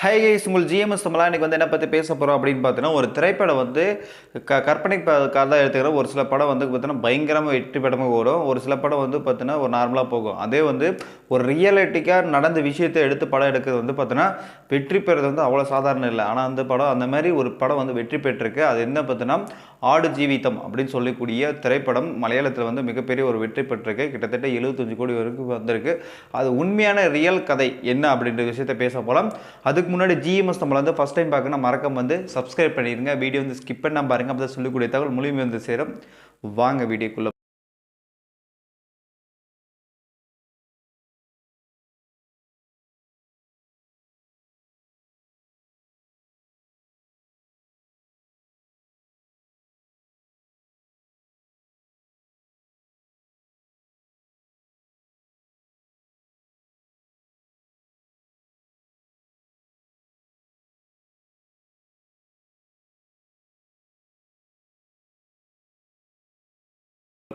High ice உங்கள் GMS தமிழா? இன்றைக்கி வந்து என்ன பற்றி பேச போகிறோம் அப்படின்னு பார்த்தீங்கன்னா ஒரு திரைப்படம் வந்து க கற்பனை ப- கதை எடுத்துக்கிற ஒரு சில படம் வந்து பார்த்தீங்கன்னா பயங்கரமாக வெற்றி படமாக ஓடும். ஒரு சில படம் வந்து பார்த்தீங்கன்னா ஒரு நார்மலாக போகும். அதே வந்து ஒரு ரியலிட்டிக்காக நடந்த விஷயத்தை எடுத்து படம் எடுக்கிறது வந்து பார்த்தீங்கன்னா வெற்றி பெறது வந்து அவ்வளோ சாதாரணம் இல்லை. ஆனால் அந்த படம் அந்த மாதிரி ஒரு படம் வந்து வெற்றி பெற்றிருக்கு. அது என்ன பார்த்தீங்கன்னா ஆடு ஜீவிதம் அப்படின்னு சொல்லக்கூடிய திரைப்படம் மலையாளத்தில் வந்து மிகப்பெரிய ஒரு வெற்றி பெற்றிருக்கு. கிட்டத்தட்ட எழுபத்தஞ்சு கோடி வரைக்கும் வந்திருக்கு. அது உண்மையான ரியல் கதை என்ன அப்படின்ற விஷயத்தை பேச போகலாம் அதுக்கு முன்னாடி ஜிஎம்எஸ் நம்மளை வந்து ஃபஸ்ட் டைம் பார்க்கணும் மறக்காம வந்து சப்ஸ்கிரைப் பண்ணிடுங்க வீடியோ வந்து ஸ்கிப் பண்ணாம பாருங்கள் அப்போ தான் சொல்லக்கூடிய தகவல் முழுமை வந்து சேரும். வாங்க வீடியோக்குள்ளே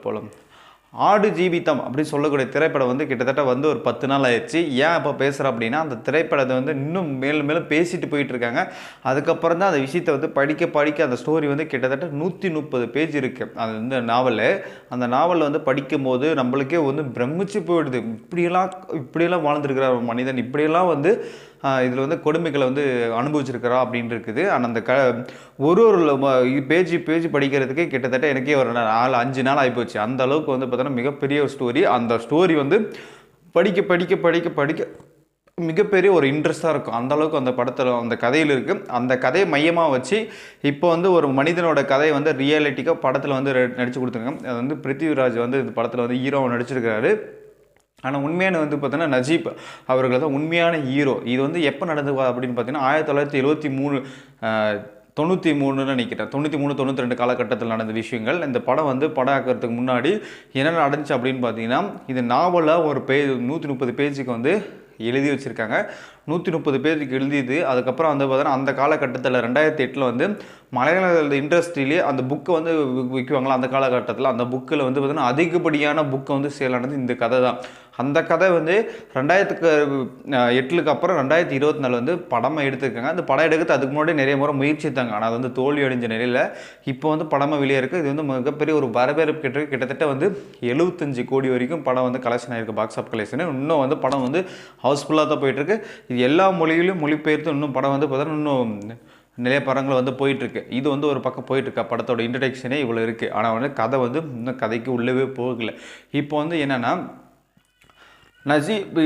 போகலாம் ஆடு ஜீவிதம் அப்படின்னு சொல்லக்கூடிய திரைப்படம் வந்து கிட்டத்தட்ட வந்து ஒரு பத்து நாள் ஆயிடுச்சு. ஏன் இப்போ பேசுகிறேன் அப்படின்னா அந்த திரைப்படத்தை வந்து இன்னும் மேலும் மேலும் பேசிட்டு போயிட்டு இருக்காங்க. அதுக்கப்புறம் தான் அந்த விஷயத்தை வந்து படிக்க படிக்க அந்த ஸ்டோரி வந்து கிட்டத்தட்ட நூற்றி முப்பது பேஜ் இருக்குது அது வந்து நாவல் அந்த நாவலில் வந்து படிக்கும்போது நம்மளுக்கே வந்து பிரமிச்சு போயிடுது. இப்படியெல்லாம் இப்படியெல்லாம் வாழ்ந்துருக்கிறார் மனிதன் இப்படியெல்லாம் வந்து இதில் வந்து கொடுமைகளை வந்து அனுபவிச்சிருக்கிறா அப்படின்னு இருக்குது. ஆனால் அந்த க ஒரு ஒரு பேஜ் பேஜ் படிக்கிறதுக்கு கிட்டத்தட்ட எனக்கே ஒரு நாலு அஞ்சு நாள் ஆகிப்போச்சு அந்த அளவுக்கு வந்து பார்த்தோன்னா மிகப்பெரிய ஒரு ஸ்டோரி அந்த ஸ்டோரி வந்து படிக்க படிக்க படிக்க படிக்க மிகப்பெரிய ஒரு இன்ட்ரெஸ்ட்டாக இருக்கும். அந்தளவுக்கு அந்த படத்தில் அந்த கதையில் இருக்குது அந்த கதையை மையமாக வச்சு இப்போ வந்து ஒரு மனிதனோட கதையை வந்து ரியாலிட்டிக்காக படத்தில் வந்து ரெ- நடிச்சு கொடுத்துருக்காங்க. அது வந்து பிருத்திவிராஜ் வந்து இந்த படத்தில் வந்து ஹீரோவை நடிச்சிருக்கிறாரு. ஆனால் உண்மையான வந்து பார்த்தோன்னா நஜீப் அவர்கள் தான் உண்மையான ஹீரோ இது வந்து எப்போ நடந்தது அப்படின்னு பார்த்தீங்கன்னா ஆயிரத்தி தொள்ளாயிரத்தி எழுபத்தி மூணு தொண்ணூற்றி மூணுன்னு நினைக்கிறேன். தொண்ணூற்றி மூணு தொண்ணூற்றி ரெண்டு காலகட்டத்தில் நடந்த விஷயங்கள். இந்த படம் வந்து படம் ஆக்கிறதுக்கு முன்னாடி என்ன நடந்துச்சு அப்படின்னு பார்த்தீங்கன்னா இது நாவலாக ஒரு பே நூற்றி முப்பது பேஜுக்கு வந்து எழுதி வச்சுருக்காங்க. நூற்றி முப்பது பேருக்கு எழுதியது அதுக்கப்புறம் வந்து பார்த்தோன்னா அந்த காலகட்டத்தில் ரெண்டாயிரத்தி எட்டில் வந்து மலையாள இண்டஸ்ட்ரியிலே அந்த புக்கை வந்து விற்குவாங்களா அந்த காலகட்டத்தில் அந்த புக்கில் வந்து பார்த்திங்கன்னா அதிகப்படியான புக்கை வந்து சேல் இந்த கதை தான். அந்த கதை வந்து ரெண்டாயிரத்துக்கு எட்டுக்கு அப்புறம் ரெண்டாயிரத்தி இருபத்தி நாலு வந்து படமாக எடுத்திருக்காங்க. அந்த படம் எடுக்கிறது அதுக்கு முன்னாடி நிறைய முறை முயற்சித்தாங்க. ஆனால் அது வந்து தோல்வி அடைஞ்ச நிலையில் இப்போ வந்து படமாக வெளியே இருக்குது இது வந்து மிகப்பெரிய ஒரு வரவேற்பு கிட்ட கிட்டத்தட்ட வந்து எழுபத்தஞ்சு கோடி வரைக்கும் படம் வந்து கலெக்ஷன் ஆகிருக்கு பாக்ஸ் ஆஃப் கலெக்ஷன் இன்னும் வந்து படம் வந்து ஹவுஸ்ஃபுல்லாக தான் போயிட்டுருக்கு இது எல்லா மொழியிலும் மொழிபெயர்த்து இன்னும் படம் வந்து பார்த்தோன்னா இன்னும் நிறைய படங்கள் வந்து போயிட்டுருக்கு. இது வந்து ஒரு பக்கம் போயிட்டுருக்கா. படத்தோட இன்ட்ரடக்ஷனே இவ்வளோ இருக்குது ஆனால் வந்து கதை வந்து இன்னும் கதைக்கு உள்ளவே போகல. இப்போ வந்து என்னென்னா நஜீப்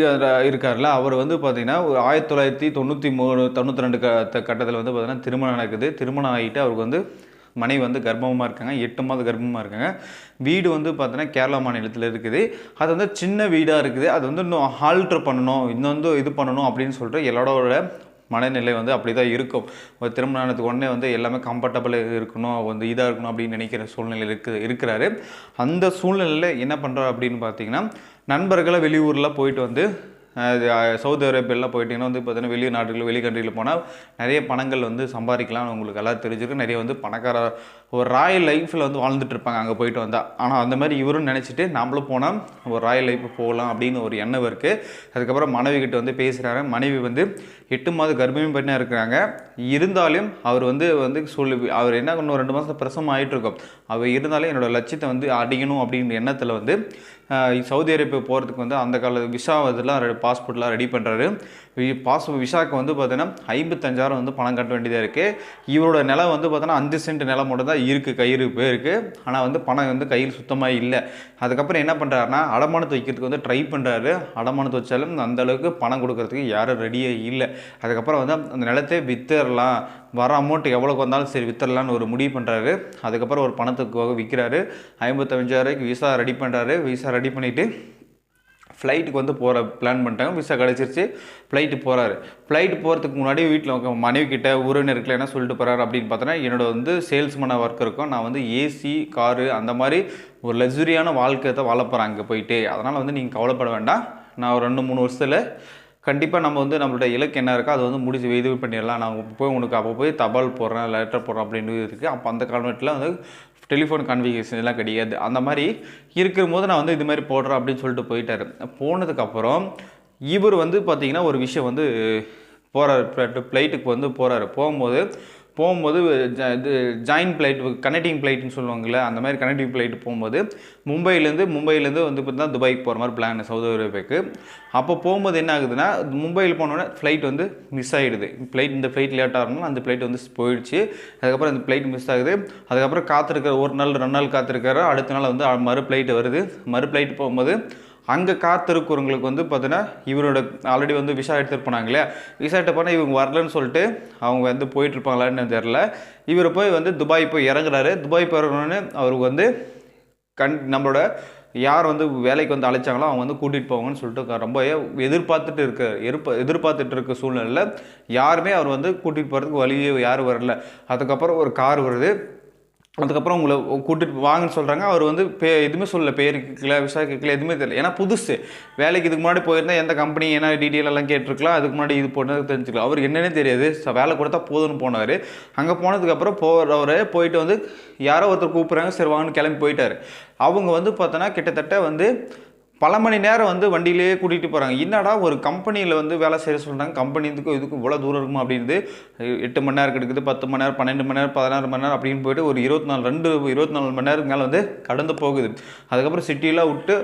இருக்கார்ல அவர் வந்து பார்த்திங்கன்னா ஒரு ஆயிரத்தி தொள்ளாயிரத்தி தொண்ணூற்றி மூணு தொண்ணூற்றி ரெண்டு க கட்டத்தில் வந்து பார்த்திங்கன்னா திருமணம் நடக்குது. திருமணம் ஆகிட்டு அவருக்கு வந்து மனைவி வந்து கர்ப்பமாக இருக்காங்க. எட்டு மாதம் கர்ப்பமாக இருக்காங்க. வீடு வந்து பார்த்தீங்கன்னா கேரளா மாநிலத்தில் இருக்குது. அது வந்து சின்ன வீடாக இருக்குது. அது வந்து இன்னும் ஆல்ட்ரு பண்ணணும் இன்னும் வந்து இது பண்ணணும் அப்படின்னு சொல்லிட்டு எல்லாரோட மனநிலை வந்து அப்படி தான் இருக்கும். ஒரு திருமணத்துக்கு உடனே வந்து எல்லாமே கம்ஃபர்டபுளாக இருக்கணும் வந்து இதாக இருக்கணும் அப்படின்னு நினைக்கிற சூழ்நிலை இருக்கு இருக்கிறாரு. அந்த சூழ்நிலையில் என்ன பண்ணுறாரு அப்படின்னு பார்த்தீங்கன்னா நண்பர்களை வெளியூரில் போயிட்டு வந்து சவுதி அரேபியாலாம் போயிட்டீங்கன்னா வந்து பார்த்தீங்கன்னா வெளி நாடுகள் வெளி கண்ட்ரியில் போனால் நிறைய பணங்கள் வந்து சம்பாதிக்கலாம்னு உங்களுக்கு எல்லாம் தெரிஞ்சிருக்கு. நிறைய வந்து பணக்கார ஒரு ராயல் லைஃப்பில் வந்து வாழ்ந்துட்டு இருப்பாங்க அங்கே போயிட்டு வந்தால் ஆனால் அந்த மாதிரி இவரும் நினச்சிட்டு நம்மளும் போனால் ஒரு ராயல் லைஃப் போகலாம் அப்படின்னு ஒரு எண்ணம் இருக்குது அதுக்கப்புறம் மனைவி கிட்ட வந்து பேசுகிறாரு மனைவி வந்து எட்டு மாத கர்ப்பிணி பண்ணி இருக்கிறாங்க. இருந்தாலும் அவர் வந்து வந்து சொல்லி அவர் என்ன இன்னும் ரெண்டு மாதம் பிரசவம் ஆகிட்டு இருக்கும். அவர் இருந்தாலே என்னோடய லட்சியத்தை வந்து அடிக்கணும் அப்படின்ற எண்ணத்தில் வந்து சவுதி அரேபியா போகிறதுக்கு வந்து அந்த கால விசா இதெல்லாம் பாஸ்போர்ட்லாம் ரெடி பண்ணுறாரு பாஸ் விசாக்கு வந்து பார்த்தீங்கன்னா ஐம்பத்தஞ்சாயிரம் வந்து பணம் கட்ட வேண்டியதாக இருக்குது இவரோட நிலம் வந்து பார்த்தோன்னா அஞ்சு சென்ட் நிலம் மட்டும் தான் இருக்குது கயிறு போயிருக்கு ஆனால் வந்து பணம் வந்து கையில் சுத்தமாக இல்லை. அதுக்கப்புறம் என்ன பண்ணுறாருன்னா அடமானத்தை வைக்கிறதுக்கு வந்து ட்ரை பண்ணுறாரு அடமானத்தை வச்சாலும் அந்த அளவுக்கு பணம் கொடுக்கறதுக்கு யாரும் ரெடியே இல்லை. அதுக்கப்புறம் வந்து அந்த நிலத்தை வித்துடலாம். வர அமௌண்ட் எவ்வளோக்கு வந்தாலும் சரி வித்துடலான்னு ஒரு முடிவு பண்ணுறாரு அதுக்கப்புறம் ஒரு பணத்துக்கு விற்கிறாரு ஐம்பத்தஞ்சாயிரூபாய்க்கு விசா ரெடி பண்ணுறாரு விசா ரெடி பண்ணிவிட்டு ஃப்ளைட்டுக்கு வந்து போகிற பிளான் பண்ணிட்டாங்க. விசா கிடச்சிருச்சு. ஃப்ளைட்டு போகிறாரு ஃப்ளைட் போகிறதுக்கு முன்னாடி வீட்டில் மனைவி கிட்ட உறவினருக்குள்ள என்ன சொல்லிட்டு போகிறாரு அப்படின்னு பார்த்தோன்னா என்னோட வந்து சேல்ஸ்மேனாக ஒர்க் இருக்கும். நான் வந்து ஏசி காரு அந்த மாதிரி ஒரு லக்ஸுரியான வாழ்க்கை தான் வாழ போகிறேன் அங்கே போயிட்டு. அதனால் வந்து நீங்கள் கவலைப்பட வேண்டாம். நான் ஒரு ரெண்டு மூணு வருஷத்தில் கண்டிப்பாக நம்ம வந்து நம்மளோட இலக்கு என்ன இருக்கோ அதை வந்து முடிச்சு இது பண்ணிடலாம். நான் போய் உனக்கு அப்போ போய் தபால் போடுறேன் லெட்டர் போடுறேன் அப்படின்னு இருக்குது அப்போ அந்த காலகட்டத்தில் வந்து டெலிஃபோன் கான்வெகேஷன் எல்லாம் கிடையாது. அந்த மாதிரி இருக்கிற போது நான் வந்து இது மாதிரி போடுறேன் அப்படின்னு சொல்லிட்டு போயிட்டார். போனதுக்கப்புறம் இவர் வந்து பார்த்தீங்கன்னா ஒரு விஷயம் வந்து போகிறார் ஃப்ளைட்டுக்கு வந்து போகிறாரு போகும்போது போகும்போது இது ஜாயின் ஃப்ளைட் கனெக்டிங் ஃப்ளைட்னு சொல்லுவாங்கள்ல அந்த மாதிரி கனெக்டிங் ஃப்ளைட் போகும்போது மும்பையிலேருந்து மும்பையிலேருந்து வந்து பார்த்தீங்கன்னா துபாய்க்கு போகிற மாதிரி பிளான் சவுதி அரேபியாவுக்கு. அப்போ போகும்போது என்ன ஆகுதுன்னா மும்பையில் போனோடனே ஃப்ளைட் வந்து மிஸ் ஆகிடுது ஃப்ளைட் இந்த ஃப்ளைட் லேட்டாக இருந்தாலும் அந்த ஃப்ளைட் வந்து போயிடுச்சு. அதுக்கப்புறம் அந்த ஃப்ளைட் மிஸ் ஆகுது. அதுக்கப்புறம் காத்திருக்கிற ஒரு நாள் ரெண்டு நாள் காத்திருக்காரு அடுத்த நாள் வந்து மறு ஃப்ளைட் வருது. மறு ஃப்ளைட் போகும்போது அங்கே காத்திருக்கிறவங்களுக்கு வந்து பார்த்தீங்கன்னா இவரோட ஆல்ரெடி வந்து விசா எடுத்துகிட்டு போனாங்க இல்லையா? விசா எடுத்து போனால் இவங்க வரலன்னு சொல்லிட்டு அவங்க வந்து போயிட்டுருப்பாங்களான்னு தெரில இவர் போய் வந்து துபாய் போய் இறங்குறாரு. துபாய் போய் இறங்குனோடனே அவருக்கு வந்து கண் நம்மளோட யார் வந்து வேலைக்கு வந்து அழைச்சாங்களோ அவங்க வந்து கூட்டிகிட்டு போவாங்கன்னு சொல்லிட்டு ரொம்ப எதிர்பார்த்துட்டு இருக்க எதிர்ப்ப எதிர்பார்த்துட்டு இருக்க சூழ்நிலையில் யாருமே அவர் வந்து கூட்டிகிட்டு போகிறதுக்கு வழியே யாரும் வரல. அதுக்கப்புறம் ஒரு கார் வருது. அதுக்கப்புறம் உங்களை கூட்டிட்டு வாங்கன்னு சொல்கிறாங்க அவர் வந்து பே எதுவுமே சொல்லலை. பேர் கேட்கல விசா கேட்கல எதுவுமே தெரியல. ஏன்னா புதுசு. வேலைக்கு இதுக்கு முன்னாடி போயிருந்தா எந்த கம்பெனி என்ன டீட்டெயில் எல்லாம் கேட்டிருக்கலாம். அதுக்கு முன்னாடி இது போட்டது தெரிஞ்சுக்கலாம். அவர் என்னன்னே தெரியாது. வேலை கொடுத்தா போதும்னு போனார் அங்கே போனதுக்கப்புறம் போகிறவர் போயிட்டு வந்து யாரோ ஒருத்தர் கூப்பிட்றாங்க. சரி வாங்கன்னு கிளம்பி போயிட்டார். அவங்க வந்து பார்த்தோன்னா கிட்டத்தட்ட வந்து பல மணி நேரம் வந்து வண்டியிலேயே கூட்டிகிட்டு போகிறாங்க என்னடா ஒரு கம்பெனியில் வந்து வேலை செய்ய சொல்கிறாங்க கம்பெனி இதுக்கும் இதுக்கும் இவ்வளோ தூரம் இருக்குமா அப்படின்றது எட்டு மணி நேரம் கிடைக்குது பத்து மணி நேரம் பன்னெண்டு மணி நேரம் பதினாறு மணி நேரம் அப்படின்னு போயிட்டு ஒரு இருபத்தி நாலு ரெண்டு இருபத்தி நாலு மணி நேரம் மேலே வந்து கடந்து போகுது. அதுக்கப்புறம் சிட்டியெலாம் விட்டு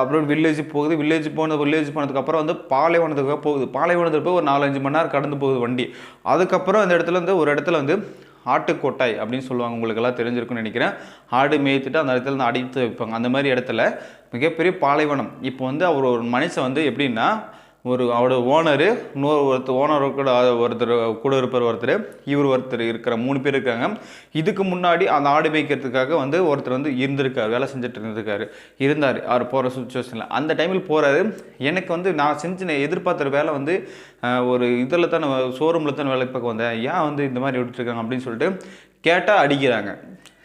அப்புறம் வில்லேஜ் போகுது. வில்லேஜ் போன வில்லேஜ் போனதுக்கப்புறம் வந்து பாலைவனத்துக்காக போகுது. பாலைவனத்துக்கு போய் ஒரு நாலஞ்சு மணி நேரம் கடந்து போகுது வண்டி. அதுக்கப்புறம் அந்த இடத்துல வந்து ஒரு இடத்துல வந்து ஆட்டுக்கொட்டாய் அப்படின்னு சொல்லுவாங்க. உங்களுக்கெல்லாம் தெரிஞ்சிருக்குன்னு நினைக்கிறேன். ஆடு மேய்த்துட்டு அந்த இடத்துல வந்து அடித்து வைப்பாங்க. அந்த மாதிரி இடத்துல மிகப்பெரிய பாலைவனம். இப்போ வந்து அவர் ஒரு மனுஷன் வந்து எப்படின்னா ஒரு அவரோட ஓனரு இன்னொரு ஒருத்தர் ஓனர் கூட ஒருத்தர் கூட இருப்பவர் ஒருத்தர் இவர் ஒருத்தர் இருக்கிற மூணு பேர் இருக்காங்க. இதுக்கு முன்னாடி அந்த ஆடு மேய்க்கிறதுக்காக வந்து ஒருத்தர் வந்து இருந்திருக்கார் வேலை செஞ்சுட்டு இருந்திருக்காரு. இருந்தார். அவர் போகிற சுச்சுவேஷனில் அந்த டைமில் போகிறாரு எனக்கு வந்து நான் செஞ்சு எதிர்பார்த்த வேலை வந்து ஒரு இதில் தான் ஷோரூமில் தான் வேலை பார்க்க வந்தேன். ஏன் வந்து இந்த மாதிரி விட்டுருக்காங்க அப்படின்னு சொல்லிட்டு கேட்டால் அடிக்கிறாங்க.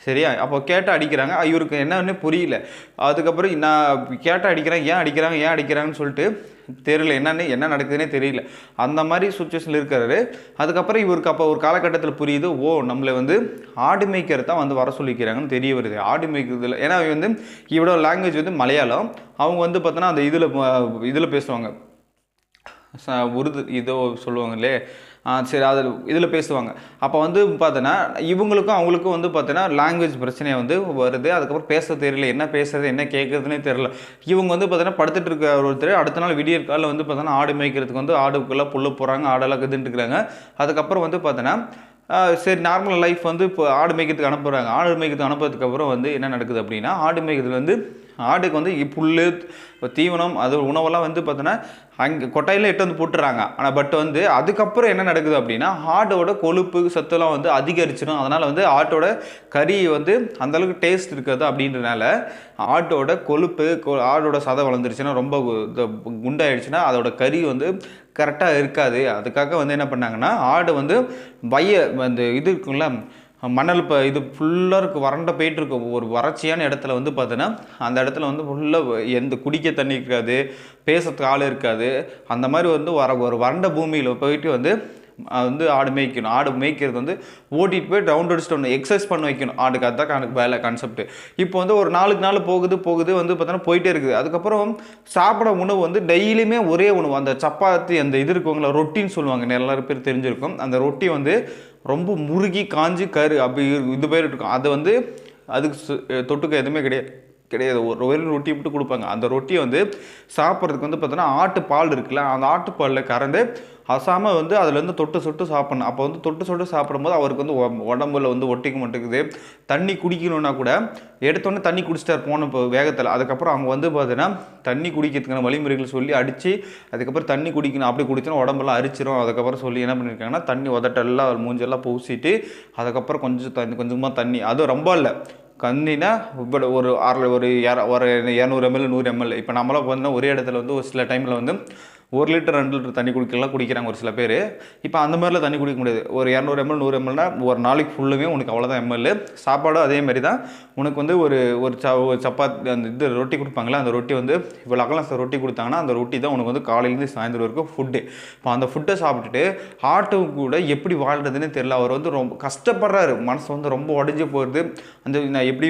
சரியா? அப்போ கேட்டால் அடிக்கிறாங்க. இவருக்கு என்னன்னு புரியல. அதுக்கப்புறம் நான் கேட்டால் அடிக்கிறேன் ஏன் அடிக்கிறாங்க? ஏன் அடிக்கிறாங்கன்னு சொல்லிட்டு தெரியல. என்னன்னு என்ன நடக்குதுன்னே தெரியல. அந்த மாதிரி சுச்சுவேஷனில் இருக்காரு அதுக்கப்புறம் இவருக்கு அப்போ ஒரு காலகட்டத்தில் புரியுது ஓ நம்மளை வந்து ஆடு மேய்க்கிறது தான் வந்து வர சொல்லிக்கிறாங்கன்னு தெரிய வருது. ஆடு மேய்க்கிறதுல ஏன்னா வந்து இவரோட லாங்குவேஜ் வந்து மலையாளம். அவங்க வந்து பார்த்தோன்னா அந்த இதில் இதில் பேசுவாங்க. ச- உருது இதோ சொல்லுவாங்களே சரி அதில் இதில் பேசுவாங்க. அப்போ வந்து பார்த்தோன்னா இவங்களுக்கும் அவங்களுக்கும் வந்து பார்த்தோன்னா லாங்குவேஜ் பிரச்சனை வந்து வருது. அதுக்கப்புறம் பேச தெரியல என்ன பேசுறது என்ன கேட்குறதுனே தெரியல. இவங்க வந்து பார்த்தோன்னா படுத்துட்டு இருக்க ஒருத்தர் அடுத்த நாள் விடியற் காலில் வந்து பார்த்தோன்னா ஆடு மேய்க்கிறதுக்கு வந்து ஆடுக்குள்ளே புல்லு போகிறாங்க ஆடெல்லாம் கதுன்ட்டுருக்குறாங்க அதுக்கப்புறம் வந்து பார்த்தோன்னா சரி நார்மல் லைஃப் வந்து இப்போ ஆடு மேய்க்கிறதுக்கு அனுப்புகிறாங்க ஆடு மேய்க்கிறதுக்கு அனுப்புறதுக்கப்புறம் வந்து என்ன நடக்குது அப்படின்னா ஆடு மேய்க்கிறதுல வந்து ஆடுக்கு வந்து புல் தீவனம் அது உணவெல்லாம் வந்து பார்த்தோன்னா அங்கே கொட்டையில் எட்டு வந்து போட்டுறாங்க. ஆனால் பட் வந்து அதுக்கப்புறம் என்ன நடக்குது அப்படின்னா ஆடோட கொழுப்பு சத்துலாம் வந்து அதிகரிச்சிடும் அதனால் வந்து ஆட்டோட கறி வந்து அந்த அளவுக்கு டேஸ்ட் இருக்காது அப்படின்றனால ஆட்டோட கொழுப்பு கொ- ஆடோட சதை வளர்ந்துருச்சுன்னா ரொம்ப குண்டாயிடுச்சுன்னா அதோட கறி வந்து கரெக்டாக இருக்காது. அதுக்காக வந்து என்ன பண்ணாங்கன்னா ஆடு வந்து வய அந்த இது இருக்குங்களா மணல் இப்போ இது ஃபுல்லாக இருக்குது வறண்ட போயிட்டுருக்கு ஒரு வறட்சியான இடத்துல வந்து பார்த்தீங்கன்னா அந்த இடத்துல வந்து ஃபுல்லாக எந்த குடிக்க தண்ணி இருக்காது பேசுறதுக்கு ஆள் இருக்காது. அந்த மாதிரி வந்து வர ஒரு வறண்ட பூமியில் போயிட்டு வந்து வந்து ஆடு மேய்க்கணும். ஆடு மேய்க்கிறது வந்து ஓட்டிட்டு போய் ரவுண்ட் அடிச்சுட்டு ஒன்று எக்ஸசைஸ் பண்ண வைக்கணும். ஆடுக்கு அதுதான் கணக்கு வேலை கான்செப்ட் இப்போ வந்து ஒரு நாளுக்கு நாள் போகுது போகுது வந்து பார்த்தோன்னா போயிட்டே இருக்குது. அதுக்கப்புறம் சாப்பிட உணவு வந்து டெய்லியுமே ஒரே உணவு. அந்த சப்பாத்தி அந்த இது இருக்கவங்கள ரொட்டின்னு சொல்லுவாங்க. நிறைய பேர் தெரிஞ்சிருக்கும். அந்த ரொட்டி வந்து ரொம்ப முருகி காஞ்சி கரு அப்படி இது பேர் இருக்கும். அதை வந்து அதுக்கு சு- தொட்டுக்க எதுவுமே கிடையாது கிடையாது. ஒரு ஒரு ரொட்டி மட்டும் கொடுப்பாங்க. அந்த ரொட்டியை வந்து சாப்பிட்றதுக்கு வந்து பார்த்தோன்னா ஆட்டு பால் இருக்குல்ல அந்த ஆட்டு பாலில் கறந்து அசாம வந்து அதுலேருந்து தொட்டு சொட்டு சாப்பிடணும். அப்போ வந்து தொட்டு சொட்டு சாப்பிடும்போது அவருக்கு வந்து உடம்புல வந்து ஒட்டிக்க மாட்டேங்குது. தண்ணி குடிக்கணும்னா கூட எடுத்தோடனே தண்ணி குடிச்சிட்டார் போன இப்போ வேகத்தில். அதுக்கப்புறம் அவங்க வந்து பார்த்தீங்கன்னா தண்ணி குடிக்கிறதுக்கான வழிமுறைகள் சொல்லி அடித்து அதுக்கப்புறம் தண்ணி குடிக்கணும். அப்படி குடிச்சோன்னா உடம்பெல்லாம் அரிச்சிரும். அதுக்கப்புறம் சொல்லி என்ன பண்ணியிருக்காங்கன்னா தண்ணி உதட்டெல்லாம் அவர் மூஞ்செல்லாம் பூசிட்டு அதுக்கப்புறம் கொஞ்சம் தண்ணி கொஞ்சமாக தண்ணி. அதுவும் ரொம்ப இல்லை. கந்தினா இப்போ ஒரு அரை ஒரு இர ஒரு இரநூறு எம்எல் நூறு எம்எல். இப்போ நம்மளாம் பார்த்தீங்கன்னா ஒரே இடத்துல வந்து ஒரு சில டைமில் வந்து ஒரு லிட்டர் ரெண்டு லிட்டர் தண்ணி குடிக்கலாம் குடிக்கிறாங்க ஒரு சில பேர். இப்போ அந்த மாதிரிலாம் தண்ணி குடிக்க முடியாது. ஒரு இரநூறு எம்எல் நூறு எம்எல்னா ஒரு நாளைக்கு ஃபுல்லுமே உனக்கு அவ்வளோதான் எம்எல் சாப்பாடும் அதே மாதிரி தான். உனக்கு வந்து ஒரு ஒரு ச ஒரு சப்பாத்தி அந்த இது ரொட்டி கொடுப்பாங்களே அந்த ரொட்டி வந்து இவ்வளோ அகலம் ரொட்டி கொடுத்தாங்கன்னா அந்த ரொட்டி தான் உனக்கு வந்து காலையிலேருந்து சாயந்தரம் வரைக்கும் ஃபுட்டு இப்போ அந்த ஃபுட்டை சாப்பிட்டுட்டு ஆட்டு கூட எப்படி வாழ்கிறதுன்னு தெரியல. அவர் வந்து ரொம்ப கஷ்டப்படுறாரு. மனசு வந்து ரொம்ப உடஞ்சி போகிறது அந்த நான் எப்படி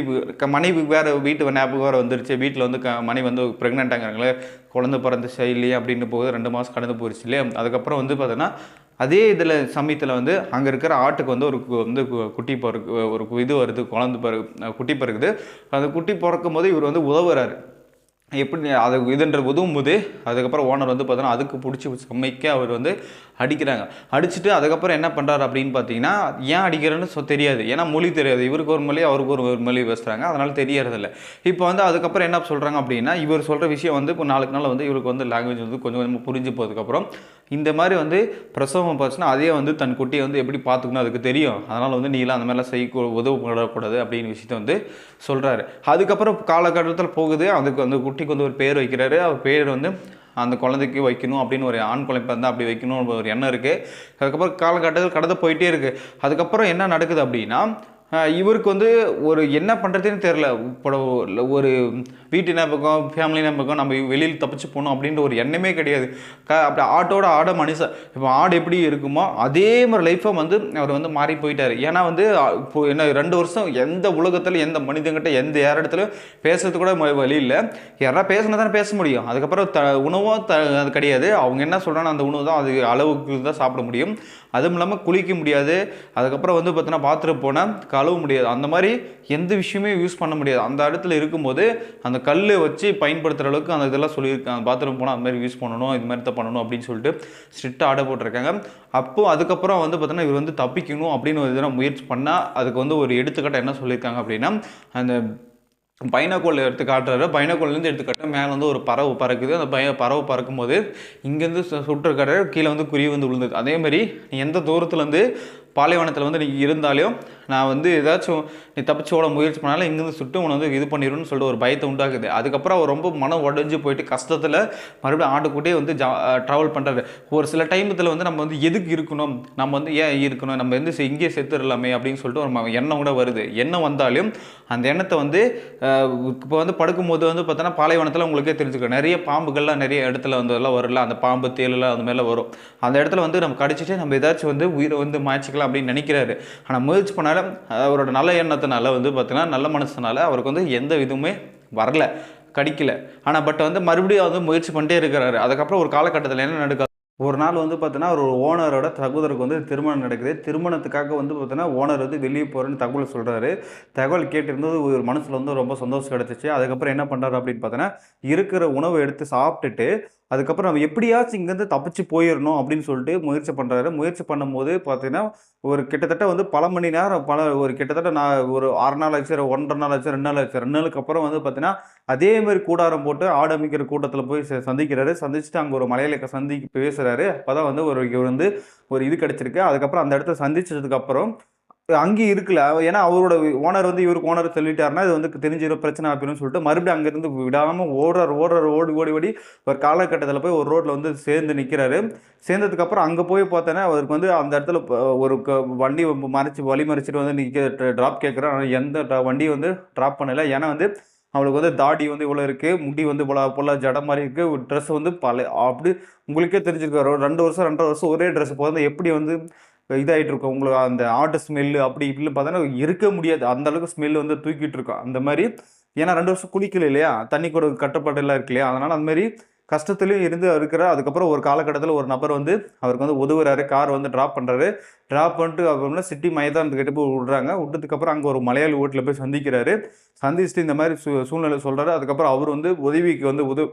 மனைவி வேறு வீட்டு ஞாபகம் வேறு வந்துருச்சு. வீட்டில் வந்து க மனைவி வந்து ப்ரெக்னென்ட் ஆகிறாங்களே. குழந்தை பிறந்த இல்லையா அப்படின்னு போகுது ரெண்டு மாதம் கடந்து போயிடுச்சு இல்லையா? அதுக்கப்புறம் வந்து பார்த்தோன்னா அதே இதில் சமயத்தில் வந்து அங்கே இருக்கிற ஆட்டுக்கு வந்து ஒரு கு- வந்து கு- குட்டி பிறகு ஒரு இது வருது குழந்தை பிறகு குட்டி பிறகுது அந்த குட்டி பிறக்கும் போது இவர் வந்து உதவுறாரு. எப்படி அது இதுன்ற உதவும் போது அதுக்கப்புறம் ஓனர் வந்து பார்த்தோன்னா அதுக்கு பிடிச்சி சமைக்க அவர் வந்து அடிக்கிறாங்க. அடிச்சுட்டு அதுக்கப்புறம் என்ன பண்ணுறாரு அப்படின்னு பார்த்தீங்கன்னா ஏன் அடிக்கிறேன்னு சொ தெரியாது. ஏன்னா மொழி தெரியாது. இவருக்கு ஒரு மொழி அவருக்கு ஒரு ஒரு மொழி பேசுகிறாங்க அதனால் தெரியறதில்ல. இப்போ வந்து அதுக்கப்புறம் என்ன சொல்கிறாங்க அப்படின்னா இவர் சொல்கிற விஷயம் வந்து இப்போ நாளுக்கு நாள் வந்து இவருக்கு வந்து லாங்குவேஜ் வந்து கொஞ்சம் கொஞ்சமாக புரிஞ்சு போகிறதுக்கப்புறம் இந்த மாதிரி வந்து பிரசவம் பார்த்துன்னா அதே வந்து தன் குட்டியை வந்து எப்படி பார்த்துக்கணும் அதுக்கு தெரியும். அதனால் வந்து நீலாம் அந்த மாதிரிலாம் செய்ய உதவப்படக்கூடாது அப்படின்னு விஷயத்த வந்து சொல்கிறாரு அதுக்கப்புறம் காலகட்டத்தில் போகுது. அதுக்கு அந்த குட்டிக்கு வந்து ஒரு பேர் வைக்கிறாரு. அவர் பேர் வந்து அந்த குழந்தைக்கு வைக்கணும் அப்படின்னு ஒரு ஆண் குழந்தை இருந்தால் அப்படி வைக்கணும் ஒரு எண்ணம் இருக்குது அதுக்கப்புறம் காலகட்டத்தில் கடந்து போயிட்டே இருக்குது அதுக்கப்புறம் என்ன நடக்குது அப்படின்னா இவருக்கு வந்து ஒரு என்ன பண்ணுறதுன்னு தெரில இப்போ ஒரு வீட்டு ஞாபகம் ஃபேமிலி ஞாபகம் நம்ம வெளியில் தப்பிச்சு போகணும் அப்படின்ற ஒரு எண்ணமே கிடையாது. க அப்படி ஆட்டோட ஆட மனுஷன் இப்போ ஆடு எப்படி இருக்குமோ அதே மாதிரி லைஃப்பை வந்து அவர் வந்து மாறி போயிட்டார். ஏன்னா வந்து இப்போ என்ன ரெண்டு வருஷம் எந்த உலகத்தில் எந்த மனிதங்கிட்ட எந்த யார் இடத்துலையும் பேசுறது கூட வழி இல்லை. யாரா பேசினா தானே பேச முடியும். அதுக்கப்புறம் த உணவும் த அது கிடையாது. அவங்க என்ன சொல்கிறாங்க அந்த உணவு தான் அது அளவுக்கு தான் சாப்பிட முடியும். அதுவும் இல்லாமல் குளிக்க முடியாது. அதுக்கப்புறம் வந்து பார்த்தீங்கன்னா பாத்ரூம் போனால் கழுவ முடியாது. அந்த மாதிரி எந்த விஷயமே யூஸ் பண்ண முடியாது. அந்த இடத்துல இருக்கும்போது அந்த கல் வச்சு பயன்படுத்துகிற அளவுக்கு அந்த இதெல்லாம் சொல்லியிருக்காங்க. பாத்ரூம் போனால் அந்த மாதிரி யூஸ் பண்ணணும் இது மாதிரி தான் பண்ணணும் அப்படின்னு சொல்லிட்டு ஸ்ட்ரிக்டாக ஆடை போட்டிருக்காங்க. அப்போது அதுக்கப்புறம் வந்து பார்த்தோன்னா இவர் வந்து தப்பிக்கணும் அப்படின்னு ஒரு இதெல்லாம் முயற்சி பண்ணால் அதுக்கு வந்து ஒரு எடுத்துக்காட்டு என்ன சொல்லியிருக்காங்க அப்படின்னா அந்த பைனாக்கோல் எடுத்து காட்டுறாரு. பைனாக்கோல்லேருந்து எடுத்து காட்ட மேலே வந்து ஒரு பறவை பறக்குது. அந்த பய பறவை பறக்கும்போது இங்கேருந்து சுட்டுருக்காரு. கீழே வந்து குருவி வந்து விழுந்தது. அதே மாதிரி நீ எந்த தூரத்துலேருந்து பாலைவனத்தில் வந்து நீ இருந்தாலும் நான் வந்து ஏதாச்சும் நீ தப்பிச்சு ஓட முயற்சி பண்ணாலும் இங்கேருந்து சுட்டு உன்னை வந்து இது பண்ணிடுன்னு சொல்லிட்டு ஒரு பயத்தை உண்டாக்குது. அதுக்கப்புறம் அவர் ரொம்ப மனம் உடஞ்சி போயிட்டு கஷ்டத்தில் மறுபடியும் ஆட்டுக்கூட்டே வந்து ஜா ட்ராவல் பண்ணுறாரு ஒரு சில டைமத்தில் வந்து நம்ம வந்து எதுக்கு இருக்கணும்? நம்ம வந்து ஏன் இருக்கணும்? நம்ம வந்து இங்கேயே செத்துடலாமே அப்படின்னு சொல்லிட்டு ஒரு எண்ணம் கூட வருது. எண்ணம் வந்தாலும் அந்த எண்ணத்தை வந்து இப்போ வந்து படுக்கும்போது வந்து பார்த்தோன்னா பாலைவனத்தில் உங்களுக்கே தெரிஞ்சுக்கணும் நிறைய பாம்புகள்லாம் நிறைய இடத்துல வந்து எல்லாம் வரல அந்த பாம்பு தேலெல்லாம் அந்த மாதிரிலாம் வரும். அந்த இடத்துல வந்து நம்ம கடிச்சிட்டு நம்ம ஏதாச்சும் வந்து உயிரை வந்து மாய்ச்சிக்கலாம் அப்படின்னு நினைக்கிறாரு. ஆனால் முயற்சி பண்ணாலும் அவரோட நல்ல எண்ணத்தினால வந்து பார்த்திங்கன்னா நல்ல மனசுனால அவருக்கு வந்து எந்த இதுவுமே வரல கடிக்கல. ஆனால் பட் வந்து மறுபடியும் வந்து முயற்சி பண்ணிட்டே இருக்கிறாரு. அதுக்கப்புறம் ஒரு காலகட்டத்தில் என்ன நடக்கும் ஒரு நாள் வந்து பார்த்தீங்கன்னா ஒரு ஓனரோட சகோதரருக்கு வந்து திருமணம் நடக்குது. திருமணத்துக்காக வந்து பார்த்தீங்கன்னா ஓனர் வந்து வெளியே போகிறேன்னு தகவல் சொல்கிறாரு தகவல் கேட்டிருந்தது ஒரு மனசில் வந்து ரொம்ப சந்தோஷம் கிடச்சிச்சு. அதுக்கப்புறம் என்ன பண்ணுறாரு அப்படின்னு பார்த்தீங்கன்னா இருக்கிற உணவை எடுத்து சாப்பிட்டுட்டு அதுக்கப்புறம் நம்ம எப்படியாச்சும் இங்கேருந்து தப்பிச்சு போயிடணும் அப்படின்னு சொல்லிட்டு முயற்சி பண்ணுறாரு முயற்சி பண்ணும்போது பார்த்தீங்கன்னா ஒரு கிட்டத்தட்ட வந்து பல மணி நேரம் பல ஒரு கிட்டத்தட்ட நான் ஒரு ஆறு நாள் ஆச்சு ஒன்றரை நாள் ஆச்சு ரெண்டு நாள் ஆச்சு. ரெண்டு நாளுக்கு அப்புறம் வந்து பார்த்தீங்கன்னா அதே மாதிரி கூடாரம் போட்டு ஆடு அமைக்கிற கூட்டத்தில் போய் ச- சந்திக்கிறாரு. சந்திச்சுட்டு அங்கே ஒரு மலையாளிக்க சந்தி பேசுகிறாரு அப்போ தான் வந்து ஒரு இவர் வந்து ஒரு இது கிடச்சிருக்கு. அதுக்கப்புறம் அந்த இடத்த சந்திச்சதுக்கப்புறம் அங்கேயும் இருக்கல. ஏன்னா அவரோட ஓனர் வந்து இவருக்கு ஓனர் சொல்லிட்டாருன்னா இது வந்து தெரிஞ்சிடும் பிரச்சனை அப்படின்னு சொல்லிட்டு மறுபடியும் அங்கேருந்து விடாமல் ஓடுறார் ஓடுறார் ஓடி ஓடி ஓடி ஒரு காலகட்டத்தில் போய் ஒரு ரோட்டில் வந்து சேர்ந்து நிற்கிறாரு சேர்ந்ததுக்கப்புறம் அங்கே போய் பார்த்தோன்னா அவருக்கு வந்து அந்த இடத்துல ஒரு க- வண்டி மறைச்சி வழி மறைச்சிட்டு வந்து நிற்க ட்ராப் கேட்குறான் ஆனால் எந்த வண்டியை வண்டியும் வந்து ட்ராப் பண்ணலை. ஏன்னா வந்து அவளுக்கு வந்து தாடி வந்து இவ்வளோ இருக்குது முடி வந்து இவ்வளோ போல ஜட மாதிரி இருக்குது ட்ரெஸ் வந்து பல அப்படி உங்களுக்கே தெரிஞ்சிருக்காரு. ரெண்டு வருஷம் ரெண்டரை வருஷம் ஒரே ட்ரெஸ் போது எப்படி வந்து இதாகிட்டு இருக்கும் உங்களுக்கு அந்த ஆட்டு ஸ்மெல்லு அப்படி இப்படின்னு பார்த்தோன்னா இருக்க முடியாது. அந்த அளவுக்கு ஸ்மெல் வந்து தூக்கிட்டு இருக்கும் அந்த மாதிரி ஏன்னா ரெண்டு வருஷம் குளிக்கல இல்லையா? தண்ணி கூட கட்டுப்பாடு எல்லாம் இருக்கு இல்லையா? அதனால அந்த மாதிரி கஷ்டத்துலையும் இருந்து இருக்கிற அதுக்கப்புறம் ஒரு காலகட்டத்தில் ஒரு நபர் வந்து அவருக்கு வந்து உதவுறாரு கார் வந்து ட்ராப் பண்ணுறாரு ட்ராப் பண்ணிட்டு அப்புறம்னா சிட்டி மைதானத்துக்கிட்ட போய் விடுறாங்க. விட்டதுக்கப்புறம் அங்கே ஒரு மலையாளி வீட்டில் போய் சந்திக்கிறாரு. சந்திச்சுட்டு இந்த மாதிரி சூ சூழ்நிலை சொல்கிறாரு அதுக்கப்புறம் அவர் வந்து உதவிக்கு வந்து உதவு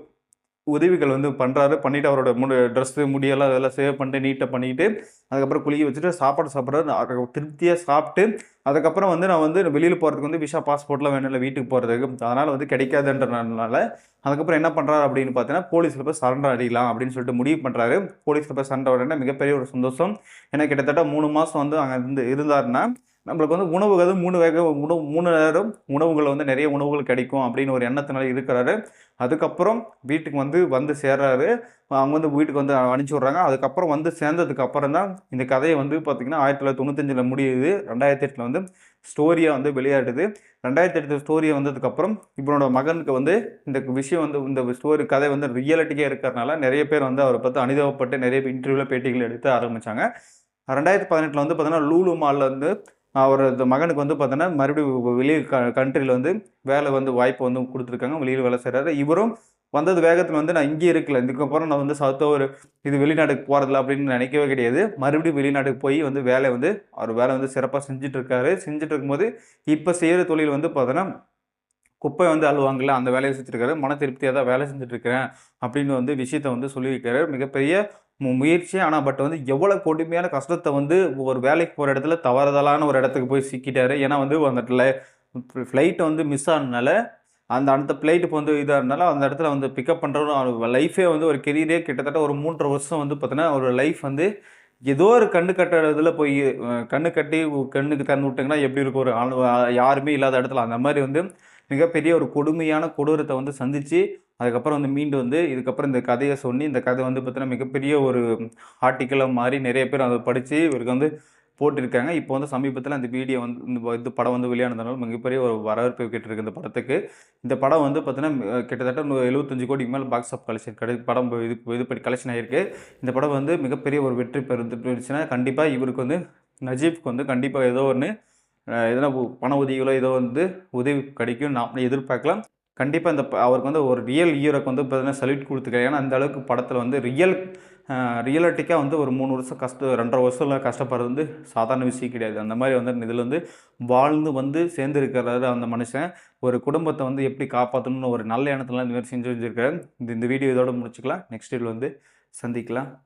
உதவிகள் வந்து பண்ணுறாரு பண்ணிவிட்டு அவரோட முடி ட்ரெஸ்ஸு முடியெல்லாம் அதெல்லாம் சேவ் பண்ணிட்டு நீட்டாக பண்ணிவிட்டு அதுக்கப்புறம் குளிக்க வச்சுட்டு சாப்பாடு சாப்பிட்றாரு திருப்தியாக சாப்பிட்டு அதுக்கப்புறம் வந்து நான் வந்து வெளியில் போகிறதுக்கு வந்து விஷா பாஸ்போர்ட்லாம் வேணும் இல்லை வீட்டுக்கு போகிறதுக்கு அதனால் வந்து கிடைக்காதுன்றனால அதுக்கப்புறம் என்ன பண்ணுறாரு அப்படின்னு பார்த்தீங்கன்னா போலீஸில் போய் சரண்டர் அடிக்கலாம் அப்படின்னு சொல்லிட்டு முடிவு பண்ணுறாரு போலீஸில் போய் சரண்டர் உடனே மிகப்பெரிய ஒரு சந்தோஷம். ஏன்னா கிட்டத்தட்ட மூணு மாதம் வந்து அங்கே இருந்து இருந்தாருன்னா நம்மளுக்கு வந்து உணவு வந்து மூணு வேக உணவு மூணு நேரம் உணவுகள் வந்து நிறைய உணவுகள் கிடைக்கும் அப்படின்னு ஒரு எண்ணத்தினால இருக்கிறாரு. அதுக்கப்புறம் வீட்டுக்கு வந்து வந்து சேர்றாரு. அவங்க வந்து வீட்டுக்கு வந்து அனுப்பிச்சி விட்றாங்க. அதுக்கப்புறம் வந்து சேர்ந்ததுக்கு அப்புறம் தான் இந்த கதையை வந்து பார்த்திங்கன்னா ஆயிரத்தி தொள்ளாயிரத்தி தொண்ணூத்தஞ்சில் முடியுது. ரெண்டாயிரத்தி எட்டில் வந்து ஸ்டோரியாக வந்து விளையாடுது ரெண்டாயிரத்தி எட்டு ஸ்டோரியை வந்ததுக்கப்புறம் இவனோட மகனுக்கு வந்து இந்த விஷயம் வந்து இந்த ஸ்டோரி கதை வந்து ரியாலிட்டிக்கே இருக்கிறனால நிறைய பேர் வந்து அவரை பார்த்து அனுதவப்பட்டு நிறைய இன்டர்வியூவில் பேட்டிகள் எடுத்து ஆரம்பித்தாங்க ரெண்டாயிரத்தி பதினெட்டில் வந்து பார்த்தீங்கன்னா லூலு மாலில் வந்து அவர் இந்த மகனுக்கு வந்து பார்த்தோன்னா மறுபடியும் வெளியே க கண்ட்ரியில் வந்து வேலை வந்து வாய்ப்பு வந்து கொடுத்துருக்காங்க. வெளியில் வேலை செய்கிறாரு இவரும் வந்தது வேகத்தில் வந்து நான் இங்கே இருக்கல. இதுக்கப்புறம் நான் வந்து சவுத்த ஒரு இது வெளிநாட்டுக்கு போகிறதில்ல அப்படின்னு நினைக்கவே கிடையாது. மறுபடியும் வெளிநாட்டுக்கு போய் வந்து வேலை வந்து அவர் வேலை வந்து சிறப்பாக செஞ்சுட்டு இருக்காரு செஞ்சுட்டு இருக்கும்போது இப்போ செய்கிற தொழில் வந்து பார்த்தோன்னா குப்பை வந்து அழுவாங்கல்ல அந்த வேலையை செஞ்சுருக்காரு மன திருப்தியாக தான் வேலை செஞ்சுட்ருக்கிறேன் அப்படின்னு வந்து விஷயத்த வந்து சொல்லியிருக்காரு. மிகப்பெரிய முயற்சி ஆனால் பட் வந்து எவ்வளோ கொடுமையான கஷ்டத்தை வந்து ஒரு வேலைக்கு போகிற இடத்துல தவறுதலான ஒரு இடத்துக்கு போய் சிக்கிட்டார். ஏன்னா வந்து அந்த ஃப்ளைட்டை வந்து மிஸ் ஆனதுனால அந்த அடுத்த ஃப்ளைட் இப்போ வந்து இதாக இருந்தாலும் அந்த இடத்துல வந்து பிக்கப் பண்ணுறவரும் லைஃபே வந்து ஒரு கெரியரே கிட்டத்தட்ட ஒரு மூன்றரை வருஷம் வந்து பார்த்தீங்கன்னா ஒரு லைஃப் வந்து ஏதோ ஒரு கண்ணு கட்டுறதுல போய் கண்ணு கட்டி கண்ணுக்கு திறந்து விட்டிங்கன்னா எப்படி இருக்கும்? ஒரு ஆளு யாருமே இல்லாத இடத்துல அந்த மாதிரி வந்து மிகப்பெரிய ஒரு கொடுமையான கொடூரத்தை வந்து சந்தித்து அதுக்கப்புறம் வந்து மீண்டு வந்து இதுக்கப்புறம் இந்த கதையை சொல்லி இந்த கதை வந்து பார்த்தீங்கன்னா மிகப்பெரிய ஒரு ஆர்டிக்கலாக மாறி நிறைய பேர் அதை படித்து இவருக்கு வந்து போட்டிருக்காங்க. இப்போ வந்து சமீபத்தில் அந்த வீடியோ வந்து இந்த இது படம் வந்து வெளியானதுனால மிகப்பெரிய ஒரு வரவேற்பு கேட்டிருக்கு இந்த படத்துக்கு. இந்த படம் வந்து பார்த்தீங்கன்னா கிட்டத்தட்ட எழுபத்தஞ்சு கோடிக்கு மேலே பாக்ஸ் ஆஃப் கலெக்ஷன் கிடை படம் இது இது படி கலெக்ஷன் ஆகிருக்கு இந்த படம் வந்து மிகப்பெரிய ஒரு வெற்றி பெறுந்துச்சுன்னா கண்டிப்பாக இவருக்கு வந்து நஜீப்க்கு வந்து கண்டிப்பாக ஏதோ ஒன்று எதனா பண உதவிகளோ ஏதோ வந்து உதவி கிடைக்கும் நாம் எதிர்பார்க்கலாம். கண்டிப்பாக இந்த ப- அவருக்கு வந்து ஒரு ரியல் ஹீரோக்கு வந்து பார்த்தீங்கன்னா சல்யூட் கொடுத்துருக்காரு. ஏன்னா அந்த அளவுக்கு படத்தில் வந்து ரியல் ரியலிட்டிக்காக வந்து ஒரு மூணு வருஷம் கஷ்ட ரெண்டரை வருஷம்ல கஷ்டப்படுறது வந்து சாதாரண விஷயம் கிடையாது. அந்த மாதிரி வந்து இதில் வந்து வாழ்ந்து வந்து சேர்ந்துருக்கிறாரு அந்த மனுஷன். ஒரு குடும்பத்தை வந்து எப்படி காப்பாற்றணும்னு ஒரு நல்ல எண்ணத்துலாம் இந்த மாதிரி செஞ்சு வச்சிருக்காரு. இந்த இந்த வீடியோ இதோட முடிச்சுக்கலாம். நெக்ஸ்ட் வீடியோ வந்து சந்திக்கலாம்.